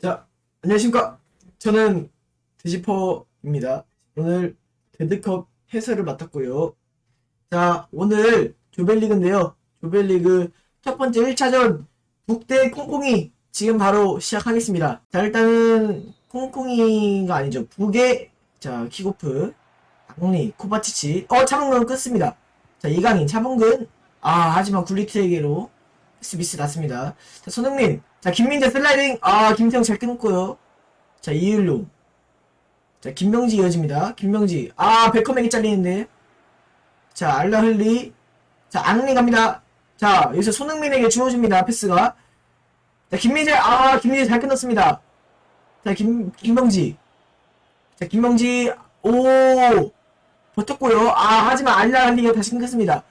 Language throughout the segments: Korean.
자, 안녕하십니까. 저는 드시퍼입니다. 오늘 데드컵 해설을 맡았고요. 자, 오늘 조별리그인데요. 조별리그 첫 번째 1차전 북대 콩콩이 지금 바로 시작하겠습니다. 자, 일단은 콩콩이가 아니죠. 북의 자, 킥오프, 악리, 코바치치, 어, 차범근 끊습니다. 자, 이강인, 차범근, 아, 하지만 굴리트에게로 미스 났습니다. 자, 손흥민, 자, 김민재 슬라이딩, 아, 김태형 잘 끊었고요. 자, 이일로. 자, 김명지 이어집니다. 김명지, 아, 베컴에게 잘리는데. 자, 알라흘리, 자, 앙리 갑니다. 자, 여기서 손흥민에게 주어집니다. 패스가. 자, 김민재, 아, 김민재 잘 끊었습니다. 자, 김, 김명지. 자, 김명지, 오, 버텼고요. 아, 하지만 알라흘리가 다시 끊겼습니다.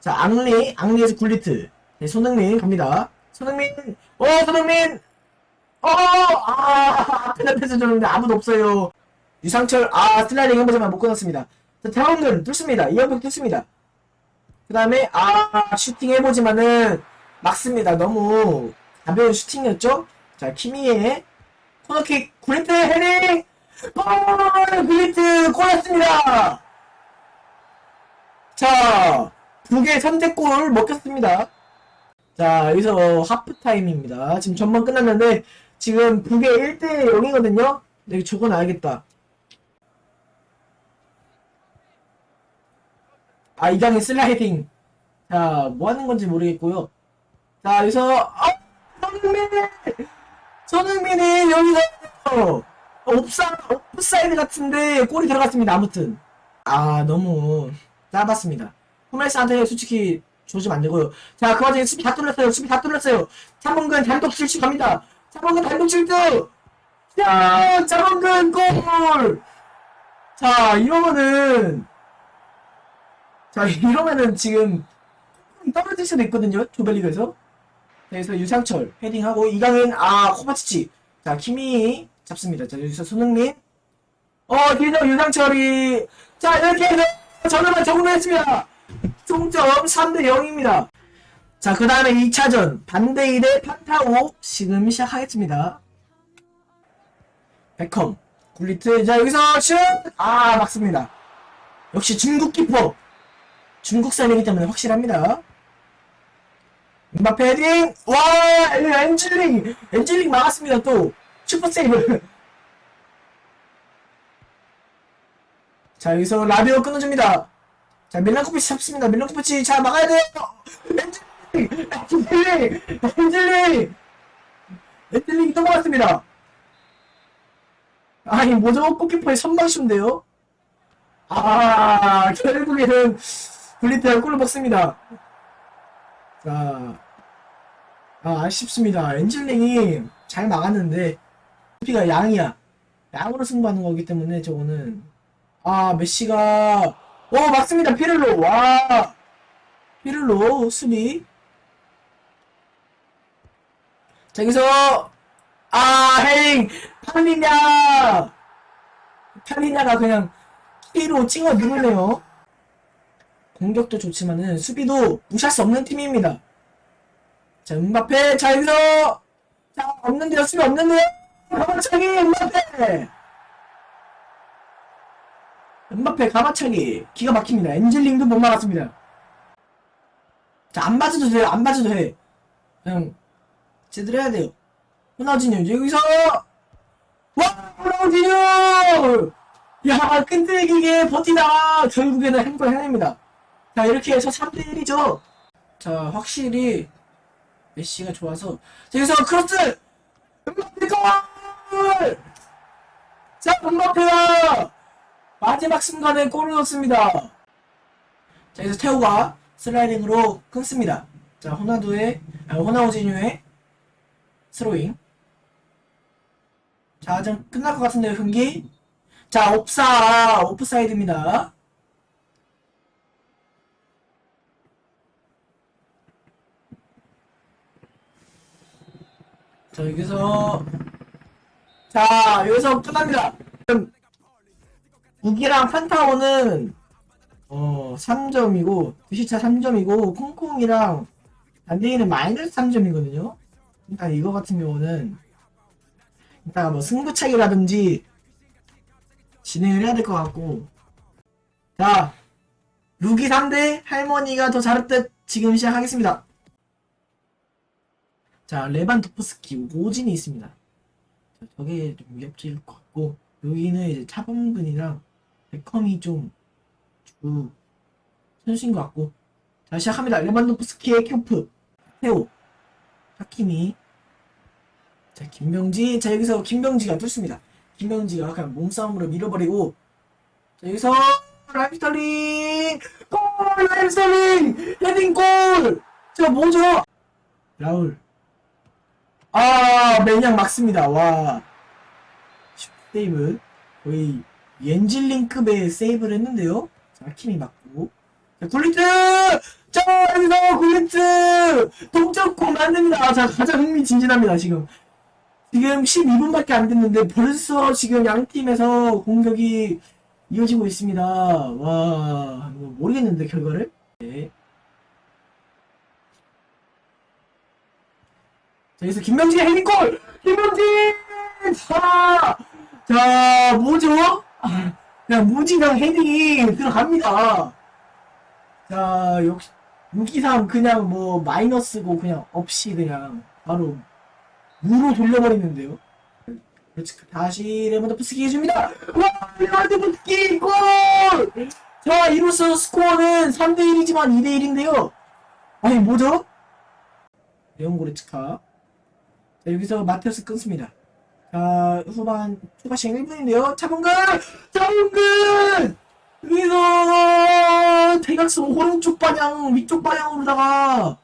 자, 앙리, 앙리에서 굴리트. 네, 손흥민 갑니다. 손흥민, 어, 손흥민, 어, 아, 그냥 패스 줬는데 아무도 없어요. 유상철, 아, 슬라이딩 해보지만 못 끊었습니다. 자, 태원근 뚫습니다. 이현복 뚫습니다. 그 다음에, 아, 슈팅 해보지만은 막습니다. 너무 가벼운 슈팅이었죠? 자, 키미의 코너킥, 굴리트 헤딩! 골! 굴리트 골랐습니다! 자, 북의 선제골 먹혔습니다. 자, 여기서 하프타임입니다. 지금 전반 끝났는데, 지금 북의 1대 0이거든요? 여기 적어놔야겠다. 아, 이강인 슬라이딩. 자, 뭐 하는 건지 모르겠고요. 자, 여기서, 아! 손흥민! 손흥민이 여기서, 옵사, 옵사이드 같은데, 골이 들어갔습니다. 아무튼. 아, 너무 짧았습니다. 후멜스한테 솔직히 조지면 안 되고요. 자, 그 와중에 수비 다 뚫렸어요. 수비 다 뚫렸어요. 차범근 단독 실축 갑니다. 차범근 단독 실축! 자, 차범근 골! 자, 이러면은, 자, 이러면은 지금 떨어질 수도 있거든요. 조별리그에서. 그래서 유상철 헤딩하고 이강인, 아, 코바치치. 자, 키미 잡습니다. 자, 여기서 손흥민. 어, 뒤에서 유상철이. 자, 이렇게 해서 전화만 적응했습니다. 총점 3대 0입니다. 자, 그 다음에 2차전 반데이 대 판타오 지금 시작하겠습니다. 베컴, 굴리트, 자, 여기서 슛! 아, 막습니다. 역시 중국 키퍼. 중국산이기 때문에 확실합니다. 음바페 헤딩! 와! 엔질링! 엔질링 막았습니다, 또. 슈퍼 세이브. 자, 여기서 라비오 끊어줍니다. 자, 밀란코비치 잡습니다. 밀란코비치, 자, 막아야 돼요! 엔젤링! 엔젤링! 엔젤링! 엔젤링 또 막았습니다. 아니, 뭐죠? 골키퍼의 선방쇼인데요? 아, 결국에는 블리트가 골을 먹습니다. 자, 아, 아쉽습니다. 엔젤링이 잘 막았는데, 수비가 양이야. 양으로 승부하는 거기 때문에 저거는 아, 메시가, 어, 맞습니다. 피를로. 와. 피를로, 수비. 자, 여기서, 아, 헤잉! 팔리냐! 팔리냐가 그냥 키로 찍어 누르네요. 공격도 좋지만은 수비도 무시할 수 없는 팀입니다. 자, 음바페, 자, 여기서, 자, 없는데요, 수비 없는데요? 가만차기, 음바페! 음바페 가마차기 기가 막힙니다. 엔젤링도 못 막았습니다. 자, 안 맞아도 돼요. 안 맞아도 해. 그냥 제대로 해야 돼요. 호나우진요 여기서 와 호나우진요 야 끈질기게 버티다가 결국에는 행복을 해냅니다. 자 이렇게 해서 3대 1이죠. 자 확실히 메시가 좋아서 자, 여기서 크로스 음바페 골! 자 음바페야 마지막 순간에 골을 넣습니다. 자, 여기서 태우가 슬라이딩으로 끊습니다. 자, 호나두의, 아, 호나우지뉴의 스로잉. 자, 좀 끝날 것 같은데요, 경기? 자, 옵사, 오프사이드입니다. 자, 여기서, 자, 여기서 끝납니다. 북이랑 판타오는 어 3점이고 드시차 3점이고 콩콩이랑 반대이는 마이너스 3점이거든요. 그러니까 이거 같은 경우는 이따가 뭐 승부차기라든지 진행을 해야 될 것 같고. 자 루기 3대 할머니가 더 잘했듯 지금 시작하겠습니다. 자 레반도프스키 오진이 있습니다. 자, 저게 좀 위협적일 것 같고 여기는 이제 차범근이랑 베컴이 좀 주 선수인 것 같고. 자 시작합니다. 레반도프스키의 캠프. 태호 하키미 자 김병지. 자 여기서 김병지가 뚫습니다. 김병지가 그냥 몸싸움으로 밀어버리고. 자 여기서 라임스터링! 골! 라임스터링! 헤딩 골! 자 뭐죠? 라울. 아 매냥 막습니다. 와. 세이브 거의 옌질링급의 세이브를 했는데요 자 하키미 맞고 자 굴리트 자 여기서 굴리트 동점골 만듭니다 자 가장 흥미진진합니다 지금 지금 12분밖에 안 됐는데 벌써 지금 양 팀에서 공격이 이어지고 있습니다. 와, 모르겠는데 결과를. 네. 자, 여기서 김명진의 헤딩골! 김명진! 자, 자, 뭐죠? 아, 그냥 무지랑 헤딩이 들어갑니다. 자, 역시, 623 그냥 뭐 마이너스고 그냥 없이 그냥 바로 무로 돌려버리는데요. 그렇지. 다시 레몬드프스키 해줍니다. 와, 레몬드프스키 골! 자, 이로써 스코어는 3대1이지만 2대1인데요. 아니, 뭐죠? 레온 고레츠카. 자, 여기서 마테우스 끊습니다. 자, 후반, 추가 시간 1분인데요. 차범근! 차범근! 여기서, 대각선 오른쪽 방향, 위쪽 방향으로다가,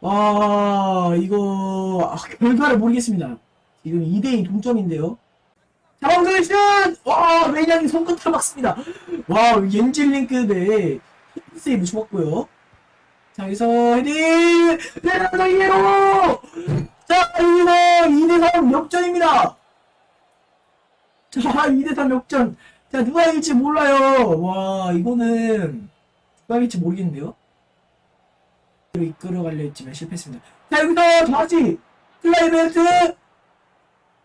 와, 이거, 아, 결과를 모르겠습니다. 지금 2대2 동점인데요. 자원근 슛! 와, 매장이 손끝을 막습니다. 와, 옌질링급의 세이브 좋았고요. 자, 여기서 헤딩! 레나도 이에로! 자, 여기서 2대3 역전입니다. 자, 2대3 역전. 자, 누가 이길지 몰라요. 와, 이거는 누가 이길지 모르겠는데요. 이끌어가려 했지만 실패했습니다. 자, 여기서 다시 클라이벤트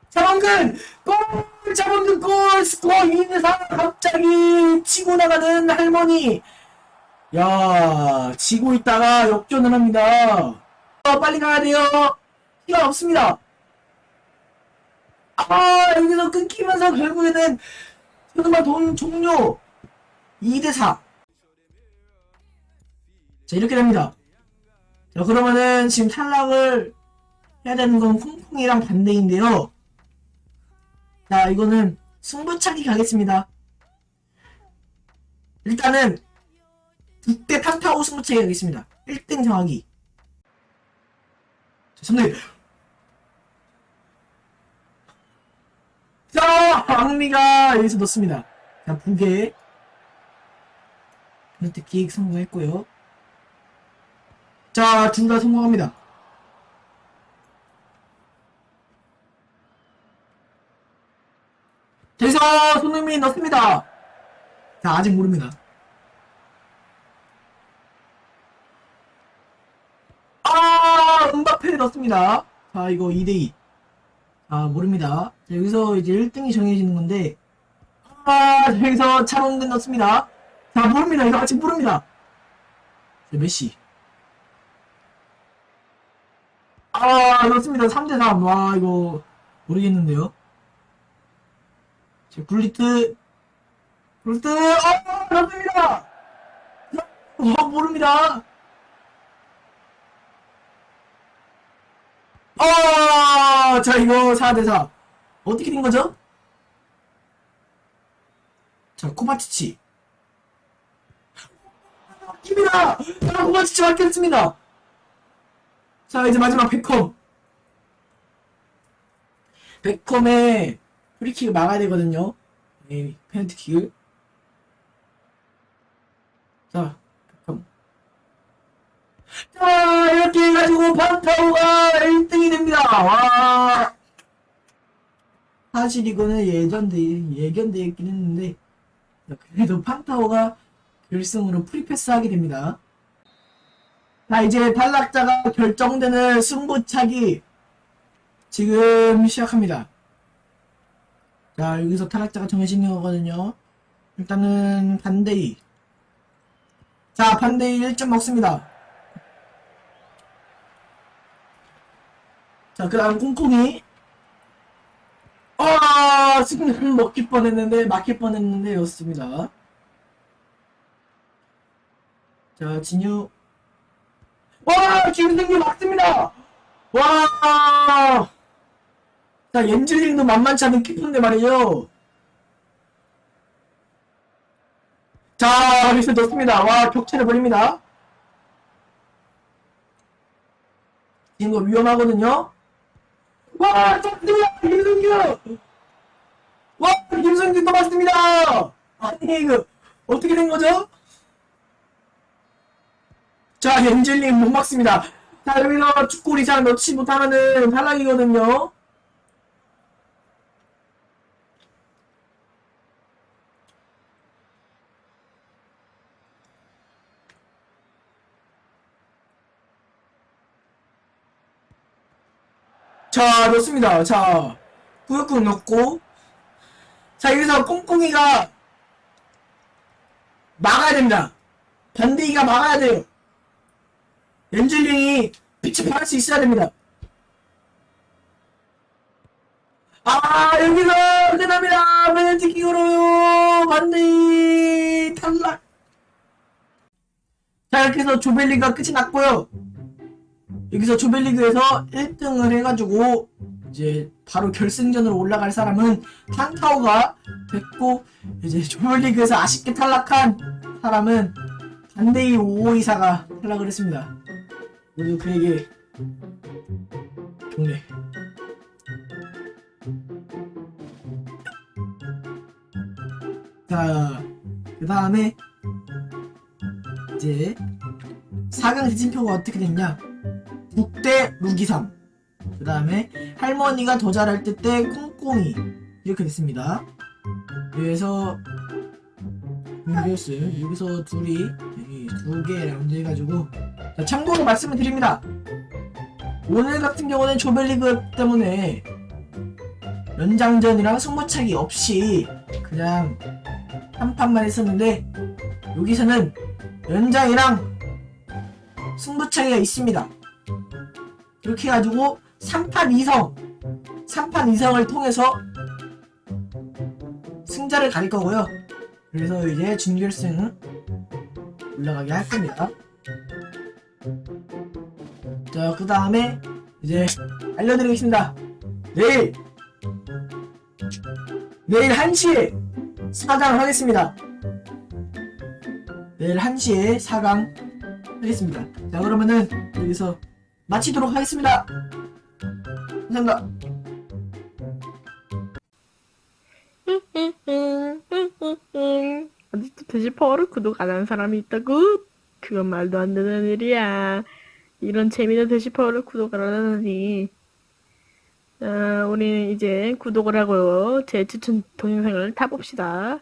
자원근 골! 자원근 골! 스코어 2대4 갑자기 치고 나가는 할머니 야 지고 있다가 역전을 합니다 어, 빨리 가야 돼요 시간 없습니다 아 여기서 끊기면서 결국에는 현우마 돈 종료 2대4 자 이렇게 됩니다 자 그러면은 지금 탈락을 해야 되는 건 콩콩이랑 반대인데요 자, 이거는 승부차기 가겠습니다. 일단은 국대 탕타오 승부차기 가겠습니다. 1등 정하기. 자, 선생님. 자, 왕미가 여기서 넣습니다. 자, 부계. 페널티 킥 성공했고요. 자, 둘 다 성공합니다. 여기서 손흥민이 넣습니다. 자, 아직 모릅니다. 아, 음바페 넣습니다. 자, 이거 2대2. 아, 모릅니다. 자, 여기서 이제 1등이 정해지는 건데, 아, 여기서 차범근 넣습니다. 자, 모릅니다. 이거 아직 모릅니다. 자, 메시. 아, 넣습니다. 3대3. 와, 이거, 모르겠는데요. 자, 굴리트, 굴리트, 어, 맞습니다! 어, 모릅니다! 어, 자, 이거 4대4. 어떻게 된 거죠? 자, 코바치치. 막힙니다! 자, 코바치치 막혔습니다! 자, 이제 마지막 베컴. 베컴의 프리킥을 막아야 되거든요. 네, 페널티킥을. 자. 자, 이렇게 해가지고 판타오가 1등이 됩니다. 와. 사실 이거는 예전돼, 예견돼 있긴 했는데, 그래도 판타오가 결승으로 프리패스 하게 됩니다. 자, 이제 탈락자가 결정되는 승부차기 지금 시작합니다. 자, 여기서 타락자가 정해지는 거거든요. 일단은 반대이. 자, 반대이 1점 먹습니다. 자, 그 다음 콩콩이. 아, 승리를 먹힐 뻔했는데, 막힐 뻔했는데, 였습니다. 자, 진유. 와, 김승규 막습니다! 와! 자, 옌질링도 만만치 않은 키퍼인데 말이죠. 자, 여기서 넣습니다. 와, 격차를 벌립니다. 지금 위험하거든요. 와, 짱들이야, 김승규! 와, 김승규 또 맞습니다! 아니, 이거, 어떻게 된 거죠? 자, 옌젤님 못 막습니다. 자, 여기서 축구 이상 넣지 못하면은 탈락이거든요. 자, 넣습니다. 자, 꾸역꾸역 넣고. 자, 여기서 꽁꽁이가 막아야 됩니다. 반대이가 막아야 돼요. 엔젤링이 빛을 발할 수 있어야 됩니다. 아, 여기서 끝납니다. 페널티킥으로 반대이 탈락. 자, 이렇게 해서 조벨리가 끝이 났고요. 여기서 조벨리그에서 1등을 해가지고 이제 바로 결승전으로 올라갈 사람은 판타오가 됐고 이제 조벨리그에서 아쉽게 탈락한 사람은 반대이 오이사가 탈락을 했습니다. 모두 그에게 경례. 자, 그 다음에 이제 4강 대진표가 어떻게 됐냐? 북대 루기삼. 그 다음에 할머니가 더 잘할 때때 꽁꽁이 이렇게 됐습니다. 여기서 여기였어요. 여기서 둘이 여기 두개 라운드 해가지고 자, 참고로 말씀을 드립니다. 오늘 같은 경우는 조별리그 때문에 연장전이랑 승부차기 없이 그냥 한 판만 했었는데 여기서는 연장이랑 승부차기가 있습니다. 이렇게 해가지고 3판 2성 3판 2성을 통해서 승자를 가릴 거고요. 그래서 이제 준결승 올라가게 할 겁니다. 자, 그 다음에 이제 알려드리겠습니다. 내일 내일 1시에 4강을 하겠습니다. 내일 1시에 4강 하겠습니다. 자, 그러면은 여기서 마치도록 하겠습니다. 감사합니다. 아직도 돼지파워를 구독 안 한 사람이 있다고? 그건 말도 안 되는 일이야. 이런 재미난 돼지파워를 구독 안 하다니. 아, 우리는 이제 구독을 하고 제 추천 동영상을 타봅시다.